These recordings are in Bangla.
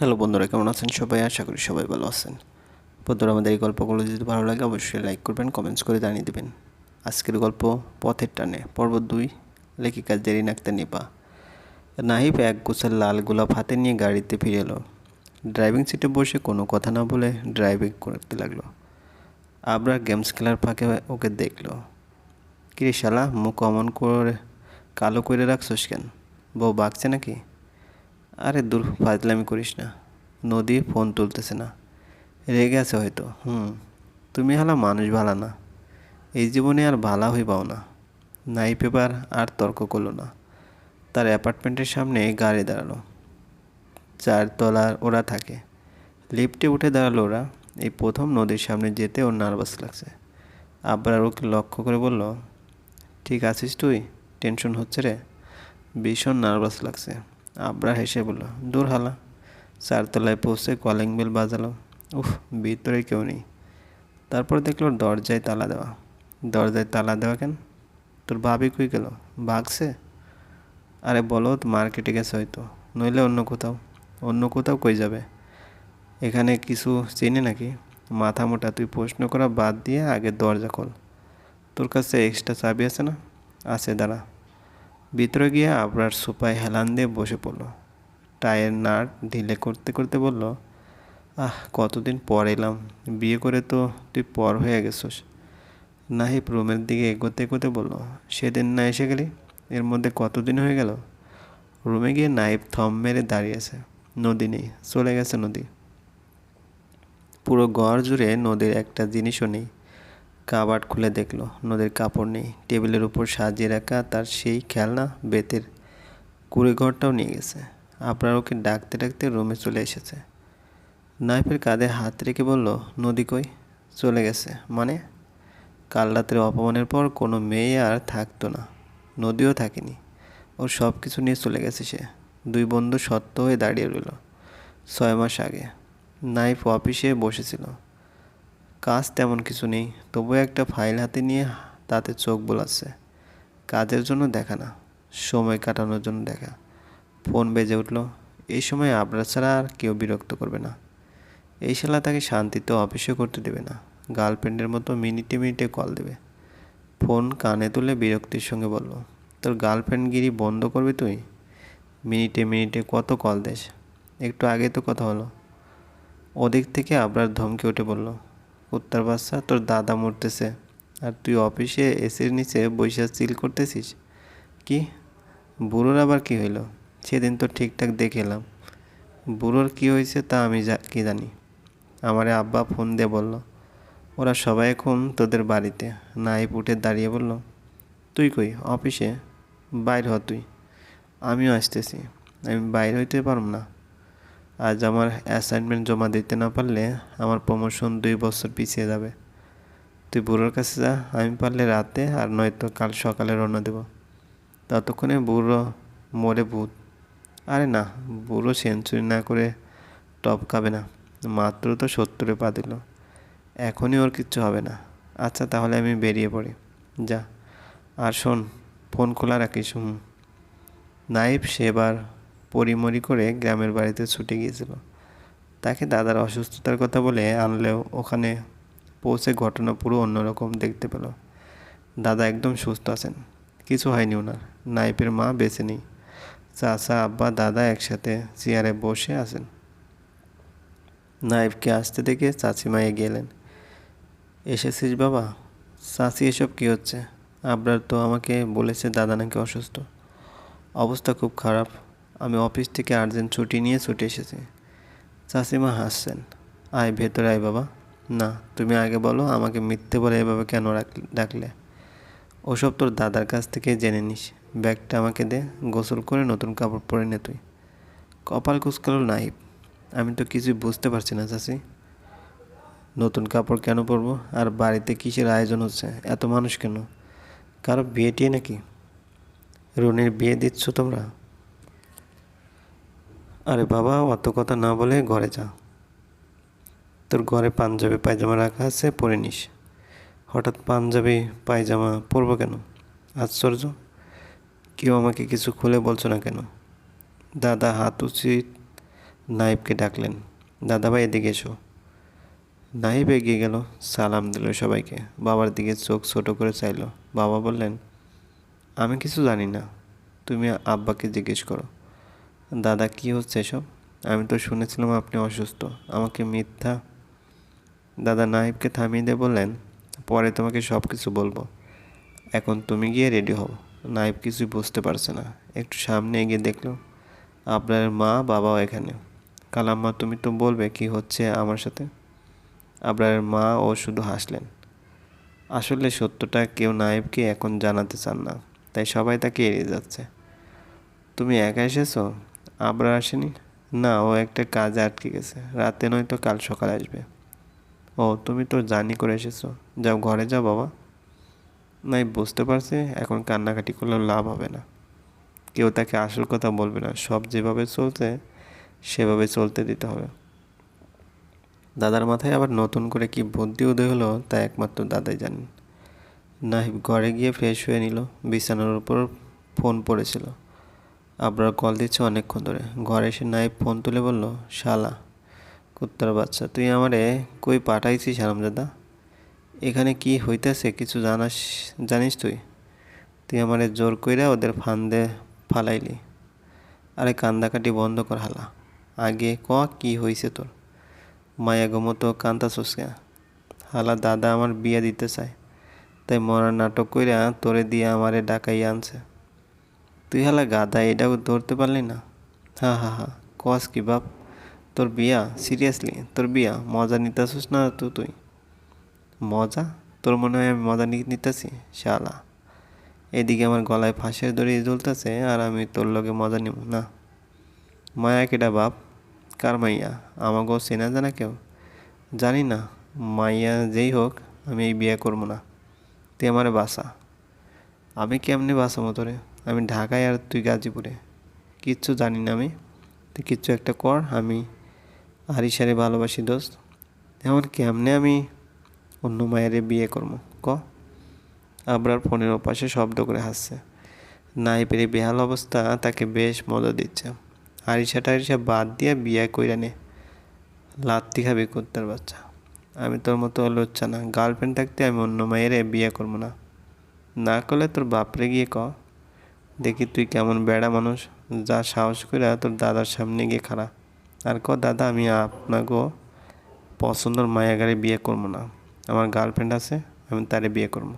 হ্যালো বন্ধুরা, কেমন আছেন সবাই? আশা করি সবাই ভালো আছেন। বন্ধুরা, আমাদের এই গল্পগুলো যদি ভালো লাগে, অবশ্যই লাইক করবেন কমেন্টস করে জানিয়ে দেবেন। আজকের গল্প পথের টানে, পর্ব দুই, লেখিকা জেরিন আক্তার নিপা। নাহিব এক গোছাল লাল গোলাপ হাতে নিয়ে গাড়িতে ফিরে এলো। ড্রাইভিং সিটে বসে কোনো কথা না বলে ড্রাইভিং করতে লাগল। আবরা গেমস খেলার ফাঁকে ওকে দেখল। কিরে শালা, মুখ অমন করে কালো করে রাখছোস কেন? বউ বাগছে নাকি? আরে দূর, ফাজলামি করিস না। নদী ফোন তুলতেছে না। রেগে আছে হয়তো। হুম, তুমি হলো মানুষ ভালা না। এই জীবনে আর ভালা হইবাও না। নাই পেপার আর তর্ক করল না। তার অ্যাপার্টমেন্টের সামনে গাড়ি দাঁড়াল। চার তলার ওরা থাকে। লিফটে উঠে দাঁড়াল ওরা। এই প্রথম নদীর সামনে যেতে ওর নার্ভাস লাগছে। আবার ওকে লক্ষ্য করে বলল, ঠিক আছিস তুই? টেনশন হচ্ছে রে? ভীষণ নার্ভাস লাগছে। আবরা হেসে বলল, দূর হালা, চারতলায় পৌঁছে কলিং বেল বাজালো। উফ, ভিতরে কেউ নেই। তারপর দেখল দরজায় তালা দেওয়া। দরজায় তালা দেওয়া কেন? তোর ভাবি কই গেল? ভাগছে? আরে বলো মার্কেটে গেছে হয়তো। নইলে অন্য কোথাও। অন্য কোথাও কই যাবে? এখানে কিছু চিনি নাকি? মাথা মোটা, তুই প্রশ্ন করা বাদ দিয়ে আগে দরজা খোল। তোর কাছে এক্সট্রা চাবি আছে না? আছে, দাঁড়া। ভিতরে গিয়ে আবরার সোফায় হেলান দিয়ে বসে পড়ল। টায়ের নাট ঢিলে করতে করতে বলল, আহ, কতদিন পর এলাম। বিয়ে করে তো তুই পর হয়ে গেছিস। নাহিব রুমের দিকে এগোতে এগোতে বলল, সেদিন না এসে গেলি? এর মধ্যে কতদিন হয়ে গেল? রুমে গিয়ে নাইব থম মেরে দাঁড়িয়েছে নদী নেই, চলে গেছে নদী। পুরো ঘর জুড়ে নদীর একটা জিনিসও নেই। কাবাট খুলে দেখল। নদীর কাপড় নেই। টেবিলের উপর সাজিয়ে রাখা তার সেই খেলনা, বেতের কুড়ে ঘরটাও নিয়ে গেছে। আপনার ওকে ডাকতে ডাকতে রুমে চলে এসেছে। নাইফের কাঁধে হাত রেখে বলল, নদী কই? চলে গেছে। মানে? কাল রাতের অপমানের পর কোনো মেয়ে আর থাকতো না। নদীও থাকেনি। ওর সব কিছু নিয়ে চলে গেছে সে। দুই বন্ধু সত্য হয়ে দাঁড়িয়ে রইল। ছয় মাস আগে। নাইফ অফিসে বসেছিল। কাজ তেমন কিছু নেই, তবুও একটা ফাইল হাতে নিয়ে তাতে চোখ বোলাচ্ছে। কাজের জন্য দেখা না, সময় কাটানোর জন্য দেখা। ফোন বেজে উঠল, এই সময় আপনার ছাড়া আর কেউ বিরক্ত করবে না। এই শালা তাকে শান্তিতে অফিসে করতে দেবে না, গার্লফ্রেন্ডের মতো মিনিটে মিনিটে কল দেবে। ফোন কানে তুলে বিরক্তির সঙ্গে বলল, তোর গার্লফ্রেন্ডগিরি বন্ধ করবি তুই? মিনিটে মিনিটে কত কল দেস একটু আগে তো কথা হলো। ওদিক থেকে আবরার ধমকে উঠে বলল উত্তর বাচ্চা, তোর দাদা মরতেছে। আর তুই অফিসে এসির নিচে বৈশা চিল করতেছিস? কি? বুড়োর আবার কি হইল? সেদিন তো ঠিকঠাক দেখে এলাম। বুড়োর কী হয়েছে তা আমি কি জানি। আমারে আব্বা ফোন দিয়ে বলল, ওরা সবাই এখন তোদের বাড়িতে। নাইপ উঠে দাঁড়িয়ে বলল, তুই কই? অফিসে? বাইর হ তুই। আমিও আসতেছি। আমি বাইর হইতে পারব না। আজ আমার অ্যাসাইনমেন্ট জমা দিতে না পারলে আমার প্রমোশন দুই বছর পিছিয়ে যাবে। তুই বুড়োর কাছে যা, আমি পারলে রাতে আর নয়তো কাল সকালে রওনা দেব। ততক্ষণে বুড়ো মরে ভূত। আরে না, বুড়ো সেঞ্চুরি না করে টপ খাবে না। মাত্র তো সত্তরে পা দিল। এখনই ওর কিচ্ছু হবে না। আচ্ছা তাহলে আমি বেরিয়ে পড়ি। যা। আর শোন, ফোন খোলা রাখিস, হুম। নাইব সেবার পরিমরি করে গ্রামের বাড়িতে ছুটে গিয়েছিল। তাকে দাদার অসুস্থতার কথা বলে আনলেও ওখানে পৌঁছে ঘটনা পুরো অন্যরকম দেখতে পেল। দাদা একদম সুস্থ আছেন। কিছু হয়নি ওনার। নাইপের মা বেঁচে নেই। চাচা, আব্বা, দাদা একসাথে চেয়ারে বসে আছেন। নাইফকে আসতে দেখে চাচিমা এগিয়ে এলেন। এসেছিস বাবা? চাচি, এসব কী হচ্ছে? আবরার তো আমাকে বলেছে দাদা নাকি অসুস্থ। অবস্থা খুব খারাপ। আমি অফিস থেকে আর্জেন্ট ছুটি নিয়ে ছুটে এসেছি। চাচিমা হাসছেন। আয় ভেতরে আয় বাবা। না, তুমি আগে বলো, আমাকে মিথ্যে বলে এভাবে কেন ডাকলে? ওসব তোর দাদার কাছ থেকে জেনে নিস। ব্যাগটা আমাকে দে, গোসল করে নতুন কাপড় পরে নে তুই। কপাল কুচকালো নাহিব আমি তো কিছুই বুঝতে পারছি না চাষি নতুন কাপড় কেন পরবো? আর বাড়িতে কিসের আয়োজন হচ্ছে? এত মানুষ কেন? কারও বিয়ে টিয়ে নাকি? রনির বিয়ে দিচ্ছ তোমরা? বাবা, অত কথা না বলে ঘরে যা। তোর ঘরে পাঞ্জাবি পায়জামা রাখা আছে, পরে নিস। হঠাৎ পাঞ্জাবি, পায়জামা পরবো কেন? আশ্চর্য। কেউ আমাকে কিছু খুলে বলছো না কেন? দাদা হাত উচিত নাইবকে ডাকলেন। দাদাভাই এদিকে এসো। নাইব এগিয়ে গেল, সালাম দিল সবাইকে। বাবার দিকে চোখ ছোট করে চাইলো। বাবা বললেন, আমি কিছু জানি না। তুমি আব্বাকে জিজ্ঞেস করো। দাদা, কি হচ্ছে এসব? আমি তো শুনেছিলাম আপনি অসুস্থ। আমাকে মিথ্যা দাদা নাহিবকে থামিয়ে দিয়ে বললেন, পরে তোমাকে সব কিছু বলব। এখন তুমি গিয়ে রেডি হও। নাইব কিছুই বুঝতে পারছে না। একটু সামনে এগিয়ে দেখল, আপনার মা বাবাও এখানে। কালাম্মা তুমি তো বলবে কি হচ্ছে আমার সাথে। আপনার মা ও শুধু হাসলেন। আসলে সত্যটা কেউ নায়েবকে এখন জানাতে চান না, তাই সবাই তাকে এড়িয়ে যাচ্ছে। তুমি একা এসেছ? আবরার আসেনি? না, ও একটা কাজে আটকে গেছে। রাতে নয়তো কাল সকালে আসবে। ও, তুমি তো জানি করে এসেছ। যাও ঘরে যাও, বাবা। নাই, বুঝতে পারছি। এখন কান্নাকাটি করলেও লাভ হবে না। কেউ তাকে আসল কথা বলবে না। সব যেভাবে চলছে, সেভাবে চলতে দিতে হবে। দাদার মাথায় আবার নতুন করে কি বুদ্ধি উদয় হলো, তা একমাত্র দাদাই জানেন। নাহিব ঘরে গিয়ে ফ্রেশ হয়ে নিল। বিছানার উপর ফোন পড়েছিল। আবরার কল দিচ্ছে অনেকক্ষণ ধরে। ঘরে এসে নাইব ফোন তুলে বলল, শালা, কুত্তার বাচ্চা, তুই আমারে কই পাঠাইছিস হারামজাদা? এখানে কি হইতেছে কিছু জানাস, জানিস তুই? তুই আমারে জোর কইরা ওদের ফান্দে ফালাইলি। আরে কান্দাকাটি বন্ধ কর হালা। আগে ক, কি হইছে তোর? মায়া মতো কান্তা কে হালা দাদা আমার বিয়ে দিতে চায়, তাই মরার নাটক কইরা তোরে দিয়ে আমারে ডাকাই আনছে। তুই হালা গাদা এটাও ধরতে পারলি না? হা হা হা, কস কি বাপ? তোর বিয়া? সিরিয়াসলি, তোর বিয়া? মজা নিতেছিস না তো তুই? মজা? তোর মনে হয় আমি মজা নিতেছি? শালা। এদিকে আমার গলায় ফাঁসের দড়ি জ্বলতেছে আর আমি তোর লগে মজা নিব না। মায়া কেটা বাপ? কার মাইয়া? আমাকেও চেনা জানা কেউ? জানি না। মাইয়া যেই হোক, আমি এই বিয়ে করব না। তুই আমার বাসা আমি কেমনি বাসাবো তোরে? আমি ঢাকায় আর তুই গাজীপুরে। কিচ্ছু জানি না আমি। তুই কিচ্ছু একটা কর, আমি আরিসারে ভালোবাসি দোস্ত। এমন কেমনে আমি অন্য মায়ের বিয়ে করব? ক? আবরার ফোনের ওপাশে শব্দ করে হাসছে। নাই পেরে বেহাল অবস্থা তাকে বেশ মজা দিচ্ছে। আরিসা টারিসা বাদ দিয়ে বিয়ে কইরা নে। লাত্তি খাবি কুত্তার বাচ্চা। আমি তোর মতো লজ্জা না। গার্লফ্রেন্ড থাকতে আমি অন্য মায়েরে বিয়ে করব না। না করলে তোর বাপরে গিয়ে ক? দেখি তুই কেমন বেড়া মানুষ। যা সাহস করে তোর দাদার সামনে গিয়ে খাড়া। আর ক, দাদা, আমি আপনাকেও পছন্দর মায়া গাড়ি বিয়ে করব না। আমার গার্লফ্রেন্ড আছে, আমি তারে বিয়ে করব।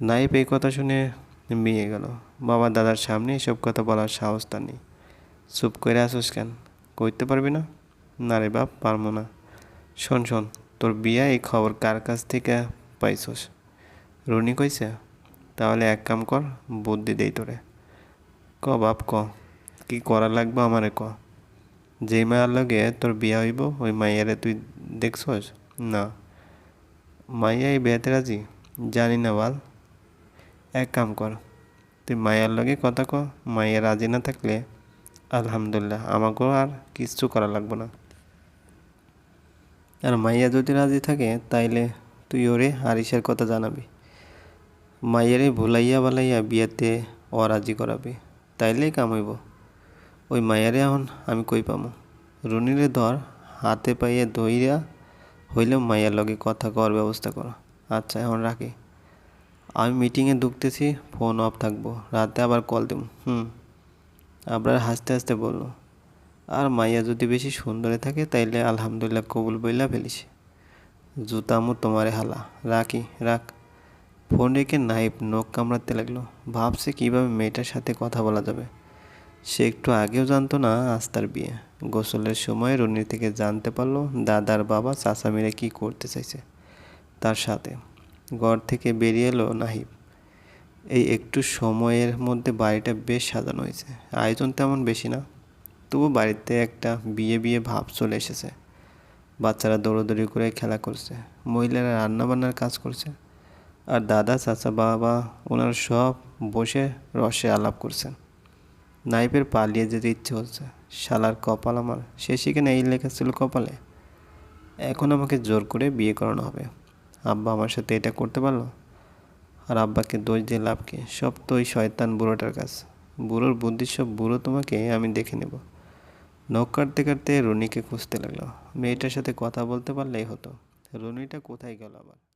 নাইপ এই কথা শুনে বিয়ে গেল। বাবা দাদার সামনে এসব কথা বলার সাহস তার নেই। চুপ করে আসোস কেন? কইতে পারবি না? না রে বাপ, পারব না। শোন শোন, তোর বিয়া এই খবর কার কাছ থেকে পাইছস? রুনি কইছে? তাহলে এক কাম কর, বুদ্ধি দেই তোরে। ক বাপ, ক। কি করা লাগবে আমারে ক? যেই মায়ের লগে তোর বিয়া হইব, ওই মাইয়ারে তুই দেখছস? না। মাইয়া এই বিয়াতে রাজি? জানি না, বাল। এক কাম কর, তুই মায়ের লগে কথা ক। মাইয়া রাজি না থাকলে, আলহামদুলিল্লাহ, আমাকেও আর কিচ্ছু করা লাগবে না। আর মাইয়া যদি রাজি থাকে, তাইলে তুই ওরে হারিসের কথা জানাবি। মাইয়ারে ভুলাইয়া বালাইয়া বিয়াতে অরাজি করাবি, তাইলেই কামাইব ওই মাইয়ারে এখন আমি কই পামো? রুনিরে ধর, হাতে পাইয়ে ধইরা হইলেও মায়ের লগে কথা কর ব্যবস্থা কর। আচ্ছা এখন রাখি। আমি মিটিংয়ে ঢুকতেছি, ফোন অফ থাকব। রাতে আবার কল দেব হুম। আবার হাসতে হাসতে বলল, আর মাইয়া যদি বেশি সুন্দরে থাকে, তাইলে আলহামদুলিল্লাহ কবুল বইলা ফেলিস। জুতামু তোমারে হালা। রাখি, রাখ। ফোন রেখে নাইপ নখ কামড়াতে লাগল। ভাবছে কীভাবে মেয়েটার সাথে কথা বলা যাবে। সে একটু আগেও জানতো না আজ তার বিয়ে। গোসলের সময় রনির থেকে জানতে পারল দাদার বাবা চাচা মেরে কী করতে চাইছে তার সাথে। ঘর থেকে বেরিয়ে এলো নাহিব। এই একটু সময়ের মধ্যে বাড়িটা বেশ সাজানো হয়েছে। আয়োজন তেমন বেশি না। তবু বাড়িতে একটা বিয়ে বিয়ে ভাব চলে এসেছে। বাচ্চারা দৌড়োদৌড়ি করে খেলা করছে। মহিলারা রান্নাবান্নার কাজ করছে। আর দাদা, চাচা, বাবা ওনার সব বসে রসে আলাপ করছেন। নাইপের পালিয়ে যেতে ইচ্ছে হচ্ছে শালার কপাল আমার। সে সেখানে এই লেখা ছিল কপালে। এখন আমাকে জোর করে বিয়ে করানো হবে। আব্বা আমার সাথে এটা করতে পারল? আর আব্বাকে দোষ দিয়ে লাভ কি? সব তো ওই শয়তান বুড়োটার কাছে বুড়োর বুদ্ধি সব বুড়ো তোমাকে আমি দেখে নেব। নখ কাটতে কাটতে রুনিকে খুঁজতে লাগল। মেয়েটার সাথে কথা বলতে পারলেই হতো। রুনিটা কোথায় গেল আবার?